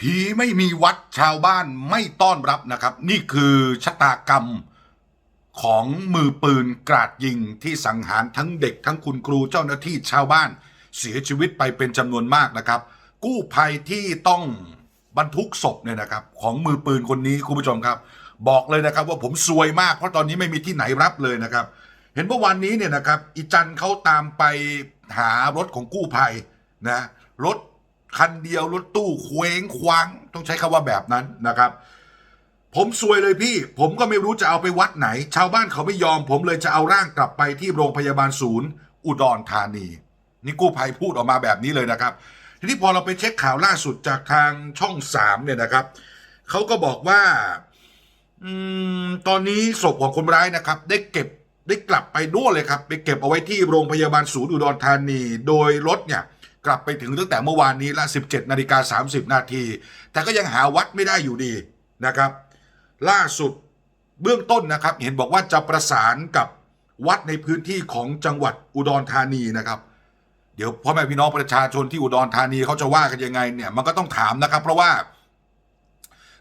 ผีไม่มีวัดชาวบ้านไม่ต้อนรับนะครับ นี่คือชะตากรรมของมือปืนกราดยิงที่สังหารทั้งเด็กทั้งคุณครูเจ้าหน้าที่ชาวบ้าน เสียชีวิตไปเป็นจำนวนมากนะครับ กู้ภัยที่ต้องบรรทุกศพเนี่ยนะครับ ของมือปืนคนนี้คุณผู้ชมครับ บอกเลยนะครับว่าผมซวยมากเพราะตอนนี้ไม่มีที่ไหนรับเลยนะครับ เห็นเมื่อวานนี้เนี่ยนะครับอีจันเขาตามไปหารถของกู้ภัยนะรถ คันเดียวรถตู้เคว้งคว้างต้องใช้คำว่าแบบนั้นนะครับ ผมซวยเลยพี่ ผมก็ไม่รู้จะเอาไปวัดไหน ชาวบ้านเขาไม่ยอม ผมเลยจะเอาร่างกลับไปที่โรงพยาบาลศูนย์ อุดรธานีนี่กู้ภัยพูดออกมาแบบนี้เลยนะครับ ทีนี้พอเราไปเช็คข่าวล่าสุดจากทางช่องสามเนี่ยนะครับเขาก็บอกว่าอตอนนี้ศพของคนร้ายนะครับ ได้เก็บได้กลับไปด้วยเลยครับ ไปเก็บเอาไว้ที่โรงพยาบาลศูนย์อุดรธานี โดยรถเนี่ย กลับไปถึงตั้งแต่เมื่อวานนี้ละ 17นาฬิกา30 นาที แต่ก็ยังหาวัดไม่ได้อยู่ดีนะครับ ล่าสุดเบื้องต้นนะครับ เห็นบอกว่าจะประสานกับวัดในพื้นที่ของจังหวัดอุดรธานีนะครับ เดี๋ยวพ่อแม่พี่น้องประชาชนที่อุดรธานีเขาจะว่ากันยังไงเนี่ยมันก็ต้องถามนะครับ เพราะว่า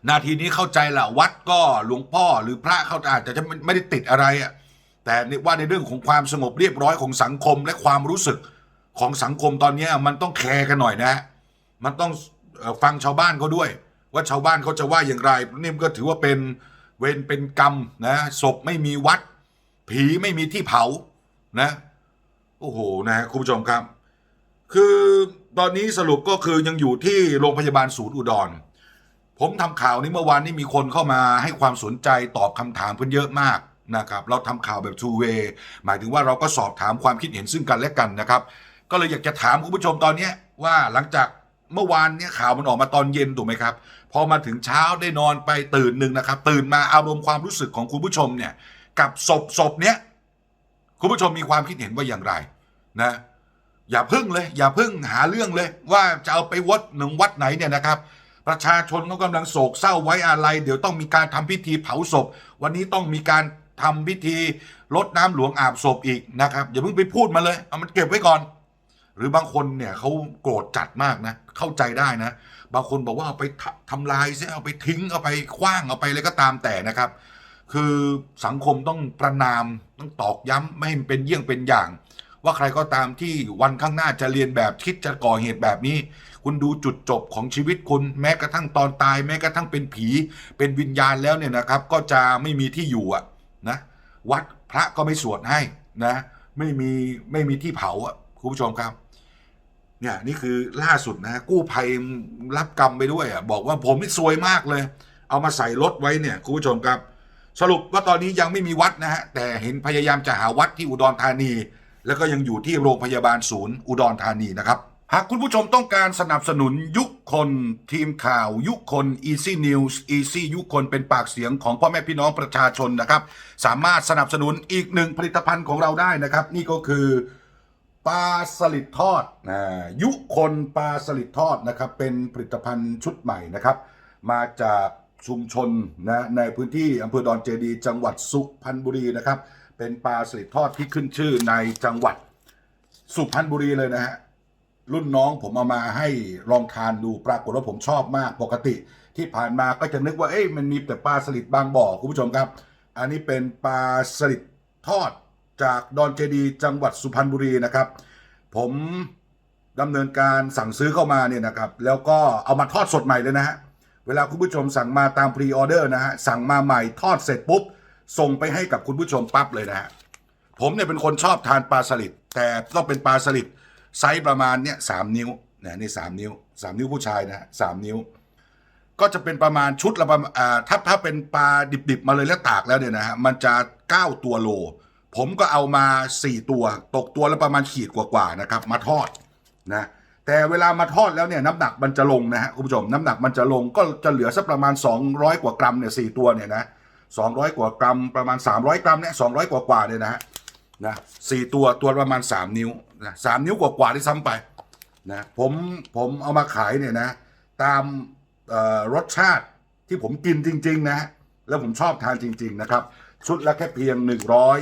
นาทีนี้เข้าใจแหละวัดก็หลวงพ่อหรือพระเขาอาจจะไม่ได้ติดอะไรอะแต่ว่าในเรื่องของความสงบเรียบร้อยของสังคมและความรู้สึก ของสังคมตอนนี้มันต้องแคร์กันหน่อยนะฮะมันต้องฟังชาวบ้านเขาด้วย ว่าชาวบ้านเขาจะว่าอย่างไรนี่มันก็ถือว่าเป็นเวรเป็นกรรมนะศพไม่มีวัด ผีไม่มีที่เผานะโอ้โหนะคุณผู้ชมครับ คือตอนนี้สรุปก็คือยังอยู่ที่โรงพยาบาลศูนย์อุดร ผมทำข่าวนี้เมื่อวานนี้มีคนเข้ามาให้ความสนใจตอบคำถามเพื่อนเยอะมากนะครับ เราทำข่าวแบบ two way หมายถึงว่าเราก็สอบถามความคิดเห็นซึ่งกันและกันนะครับ ก็เลยอยากจะถามคุณผู้ชมตอนเนี้ยว่าหลังจากเมื่อวานเนี้ยข่าวมันออกมาตอนเย็นถูกไหมครับ พอมาถึงเช้าได้นอนไปตื่นหนึ่งนะครับ ตื่นมาอารมณ์ความรู้สึกของคุณผู้ชมเนี่ย กับศพศพเนี้ยคุณผู้ชมมีความคิดเห็นว่าอย่างไรนะ อย่าพึ่งเลย อย่าพึ่งหาเรื่องเลย ว่าจะเอาไปวัดหนึ่งวัดไหนเนี่ยนะครับ ประชาชนเขากำลังโศกเศร้าไว้อาลัยเดี๋ยวต้องมีการทำพิธีเผาศพ วันนี้ต้องมีการทำพิธีรดน้ำหลวงอาบศพอีกนะครับ อย่าเพิ่งไปพูดมาเลยเอามันเก็บไว้ก่อน หรือบางคนเนี่ยเขาโกรธจัดมากนะ เข้าใจได้นะ บางคนบอกว่าเอาไปทำทำลายซะเอาไปทิ้งเอาไปคว้างเอาไปอะไรก็ตามแต่นะครับ คือสังคมต้องประนามต้องตอกย้ำไม่ให้เป็นเยี่ยงเป็นอย่าง ว่าใครก็ตามที่วันข้างหน้าจะเรียนแบบคิดจะก่อเหตุแบบนี้ คุณดูจุดจบของชีวิตคุณแม้กระทั่งตอนตาย แม้กระทั่งเป็นผี เป็นวิญญาณแล้วเนี่ยนะครับ ก็จะไม่มีที่อยู่อะนะวัดพระก็ไม่สวดให้นะ ไม่มีไม่มีที่เผาอะคุณผู้ชมครับ เนี่ยนี่คือล่าสุดนะฮะกู้ภัยรับกรรมไปด้วยอะบอกว่าผมนี่ซวยมากเลย เอามาใส่รถไว้เนี่ยคุณผู้ชมครับ สรุปว่าตอนนี้ยังไม่มีวัดนะฮะแต่เห็นพยายามจะหาวัดที่อุดรธานี แล้วก็ยังอยู่ที่โรงพยาบาลศูนย์อุดรธานีนะครับ หากคุณผู้ชมต้องการสนับสนุนยุคคนทีมข่าว ยุคคน Easy News Easy ยุคคนเป็นปากเสียงของพ่อแม่พี่น้องประชาชนนะครับ สามารถสนับสนุนอีกหนึ่งผลิตภัณฑ์ของเราได้นะครับ นี่ก็คือ ปลาสลิดทอดนะยุคนปลาสลิดทอดนะครับเป็นผลิตภัณฑ์ชุดใหม่นะครับ มาจากชุมชนนะในพื้นที่อำเภอดอนเจดี จังหวัดสุพรรณบุรีนะครับ เป็นปลาสลิดทอดที่ขึ้นชื่อในจังหวัดสุพรรณบุรีเลยนะฮะรุ่นน้องผมเอามาให้ลองทานดูปรากฏว่าผมชอบมากปกติ ที่ผ่านมาก็จะนึกว่าเอ้ยมันมีแต่ปลาสลิดบางบ่อคุณผู้ชมครับ อันนี้เป็นปลาสลิดทอด จากดอนเจดีจังหวัดสุพรรณบุรีนะครับ ผมดำเนินการสั่งซื้อเข้ามาเนี่ยนะครับแล้วก็เอามาทอดสดใหม่เลยนะฮะเวลาคุณผู้ชมสั่งมาตามพรีออเดอร์นะฮะสั่งมาใหม่ทอดเสร็จปุ๊บ ส่งไปให้กับคุณผู้ชมปั๊บเลยนะฮะผมเนี่ยเป็นคนชอบทานปลาสลิดแต่ต้องเป็นปลาสลิดไซส์ประมาณเนี่ยสามนิ้วนะนี่สามนิ้วสามนิ้วผู้ชายนะสามนิ้ว ก็จะเป็นประมาณชุดละประมาณถ้าถ้าเป็นปลาดิบๆมาเลยแล้วตากแล้วเนี่ยนะฮะมันจะ9ตัวโล ผมก็เอามา 4 ตัว ตกตัวละประมาณขีดกว่าๆนะครับ มาทอดนะแต่เวลามาทอดแล้วเนี่ยน้ำหนักมันจะลงนะฮะคุณผู้ชมน้ำหนักมันจะลงก็จะเหลือสักประมาณ 200 กว่ากรัมเนี่ยสตัวเนี่ยนะ200กว่ากรัมประมาณ 300 กรัมเนี่ย200กว่ากว่าเนี่ยนะฮะนะสี่ตัวตัวประมาณ 3 นิ้วนะสามนิ้วกว่าๆที่ซ้ำไปนะผมผมเอามาขายเนี่ยนะตามรสชาติที่ผมกินจริง ๆ นะแล้วผมชอบทานจริง ๆ นะครับ ชุดละแค่เพียง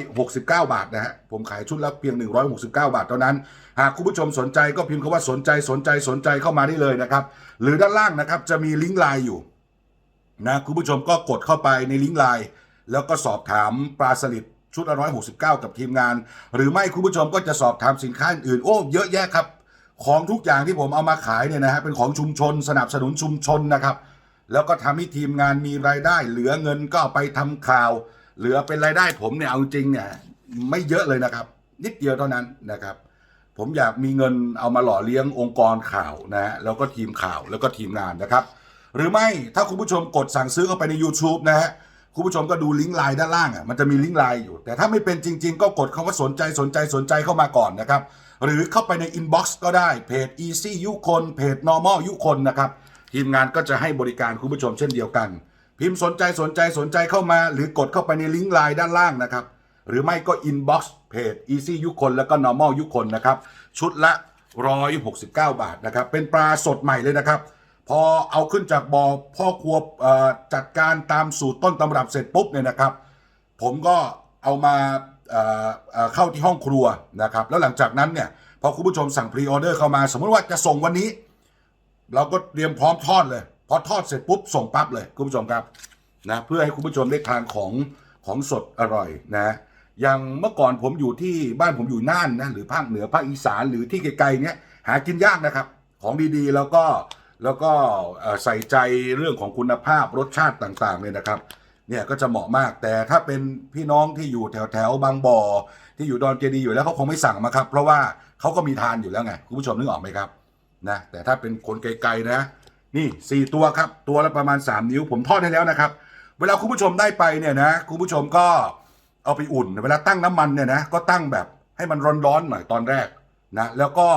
169 บาทนะฮะ ผมขายชุดละเพียง 169 บาทเท่านั้น หากคุณผู้ชมสนใจก็พิมพ์คำว่าสนใจสนใจสนใจเข้ามาได้เลยนะครับ หรือด้านล่างนะครับจะมีลิงก์ไลน์อยู่นะคุณผู้ชมก็กดเข้าไปในลิงก์ไลน์แล้วก็สอบถามปลาสลิดชุดละร้อยหกสิบเก้ากับทีมงาน หรือไม่คุณผู้ชมก็จะสอบถามสินค้าอื่นโอ้เยอะแยะครับ ของทุกอย่างที่ผมเอามาขายเนี่ยนะฮะเป็นของชุมชน สนับสนุนชุมชนนะครับ แล้วก็ทำให้ทีมงานมีรายได้ เหลือเงินก็เอาไปทำข่าว เหลือเป็นรายได้ผมเนี่ยเอาจริงเนี่ยไม่เยอะเลยนะครับ นิดเดียวเท่านั้นนะครับ ผมอยากมีเงินเอามาหล่อเลี้ยงองค์กรข่าวนะแล้วก็ทีมข่าวแล้วก็ทีมงานนะครับ หรือไม่ถ้าคุณผู้ชมกดสั่งซื้อเข้าไปใน YouTube นะฮะคุณผู้ชมก็ดูลิงก์ไลน์ด้านล่างอะมันจะมีลิงก์ไลน์อยู่ แต่ถ้าไม่เป็นจริง ๆ ก็กดคำว่าสนใจสนใจสนใจเข้ามาก่อนนะครับ หรือเข้าไปใน Inbox ก็ได้เพจ Easy ยุคนเพจ Normal ยุคนนะครับทีมงานก็จะให้บริการคุณผู้ชมเช่นเดียวกัน พิมพ์สนใจสนใจสนใจเข้ามา หรือกดเข้าไปในลิงก์ไลน์ด้านล่างนะครับ หรือไม่ก็ inbox เพจ easy ยุคนแล้วก็ normal ยุคนนะครับ ชุดละ 169 บาทนะครับ เป็นปลาสดใหม่เลยนะครับ พอเอาขึ้นจากบ่อพ่อครัวจัดการตามสูตรต้นตำรับเสร็จปุ๊บเนี่ยนะครับ ผมก็เอามาเข้าที่ห้องครัวนะครับ แล้วหลังจากนั้นเนี่ยพอคุณผู้ชมสั่งพรีออเดอร์เข้ามา สมมติว่าจะส่งวันนี้ เราก็เตรียมพร้อมทอดเลย พอทอดเสร็จปุ๊บส่งปั๊บเลยคุณผู้ชมครับนะเพื่อให้คุณผู้ชมได้ทานของของสดอร่อยนะอย่างเมื่อก่อนผมอยู่ที่บ้านผมอยู่น่านนะหรือภาคเหนือภาคอีสานหรือที่ไกลๆเนี้ยหากินยากนะครับ ของดีๆแล้วก็แล้วก็ใส่ใจเรื่องของคุณภาพรสชาติต่างๆเนี่ยนะครับเนี่ยก็จะเหมาะมากแต่ถ้าเป็นพี่น้องที่อยู่แถวแถวบางบ่อ ที่อยู่ดอนเจดีย์อยู่แล้วเขาคงไม่สั่งมาครับ เพราะว่าเขาก็มีทานอยู่แล้วไงคุณผู้ชมนึกออกไหมครับนะแต่ถ้าเป็นคนไกลๆนะ นี่4ตัวครับ ตัวละประมาณ 3 นิ้ว ผมทอดให้แล้วนะครับ เวลาคุณผู้ชมได้ไปเนี่ยนะคุณผู้ชมก็เอาไปอุ่น เวลาตั้งน้ำมันเนี่ยนะก็ตั้งแบบให้มันร้อนๆหน่อยตอนแรกนะแล้วก็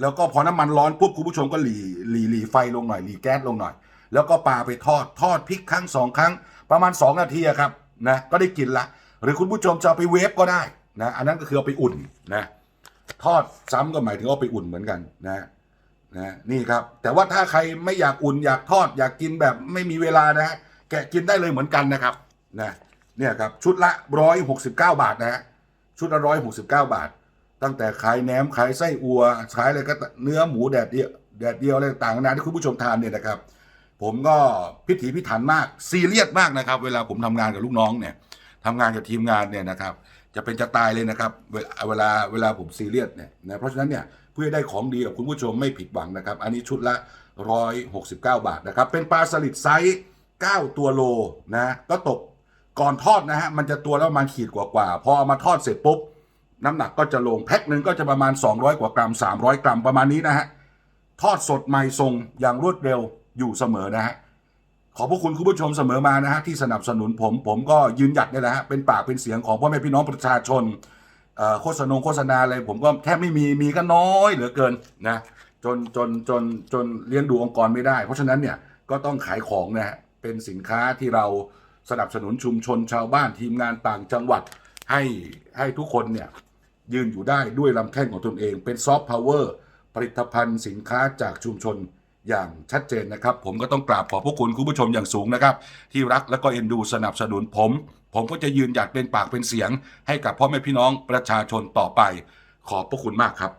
แล้วก็พอน้ำมันร้อนปุ๊บคุณผู้ชมก็หลีหลีหลีไฟลงหน่อยหลีแก๊สลงหน่อย แล้วก็ปลาไปทอดทอดพริกครั้งสองครั้ง ประมาณ 2 นาทีครับนะก็ได้กินละ หรือคุณผู้ชมจะเอาไปเวฟก็ได้นะอันนั้นก็คือเอาไปอุ่นนะทอดซ้ำก็หมายถึงเอาไปอุ่นเหมือนกันนะ นะนี่ครับ แต่ว่าถ้าใครไม่อยากอุ่นอยากทอด อยากกินแบบไม่มีเวลานะฮะแกะกินได้เลยเหมือนกันนะครับนะเนี่ยครับชุดละร้อยหกสิบเก้าบาทนะฮะชุดละร้อยหกสิบเก้าบาท ตั้งแต่ขายแหนมขายไส้อัวขายอะไรก็เนื้อหมูแดดเดียวแดดเดียวอะไรต่างๆนานาที่คุณผู้ชมทานเนี่ยนะครับ ผมก็พิถีพิถันมากซีเรียสมากนะครับ เวลาผมทำงานกับลูกน้องเนี่ยทำงานกับทีมงานเนี่ยนะครับ จะเป็นจะตายเลยนะครับ เวลาเวลาเวลาผมซีเรียสเนี่ยนะเพราะฉะนั้นเนี่ย พื่อได้ของดีกับคุณผู้ชมไม่ผิดหวังนะครับ อันนี้ชุดละ 169 บาทนะครับ เป็นปลาสลิดไซส์ 9 ตัวโลนะก็ตกก่อนทอดนะฮะ มันจะตัวและประมาณขีดกว่าๆ พอเอามาทอดเสร็จปุ๊บ น้ำหนักก็จะลง แพ็คหนึ่งก็จะประมาณ 200 กว่ากรัม 300 กรัมประมาณนี้นะฮะ ทอดสดใหม่ทรงอย่างรวดเร็วอยู่เสมอนะฮะขอบพระคุณคุณผู้ชมเสมอมานะฮะที่สนับสนุนผม ผมก็ยืนหยัดเนี่ยนะฮะเป็นปากเป็นเสียงของพ่อแม่พี่น้องประชาชน โฆษณาโฆษณาอะไรผมก็แทบไม่มีมีก็น้อยเหลือเกินนะจนจนจนจนเลี้ยงดูองค์กรไม่ได้ เพราะฉะนั้นเนี่ยก็ต้องขายของนะฮะเป็นสินค้าที่เราสนับสนุนชุมชนชาวบ้านทีมงานต่างจังหวัดให้ให้ทุกคนเนี่ยยืนอยู่ได้ด้วยลำแข้งของตนเอง เป็นซอฟต์พาวเวอร์ผลิตภัณฑ์สินค้าจากชุมชนอย่างชัดเจนนะครับ ผมก็ต้องกราบขอบพระคุณคุณผู้ชมอย่างสูงนะครับ ที่รักและก็เอ็นดูสนับสนุนผม ผมก็จะยืนหยัดเป็นปากเป็นเสียง ให้กับพ่อแม่พี่น้องประชาชนต่อไป ขอบพระคุณมากครับ